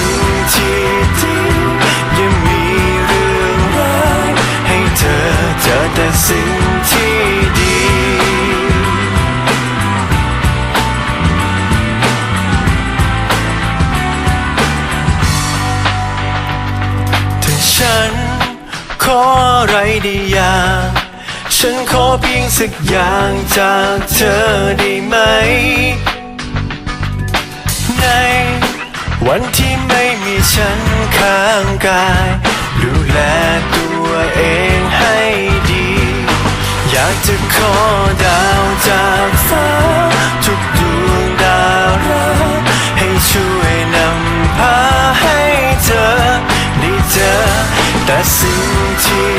่ งที่ดียังมีเรื่องร้ายให้เธอเจอแต่สิ่งที่ดีถ้าฉันขออะไรได้อย่างฉันขอเพียงสักอย่างจากเธอได้ไหม กาย ดูแลตัวเองให้ดี อยากจะขอดาวจากฟ้า ทุกดวงดาวรักให้ช่วยนำพาให้เธอได้เจอแต่สิ่งที่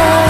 อ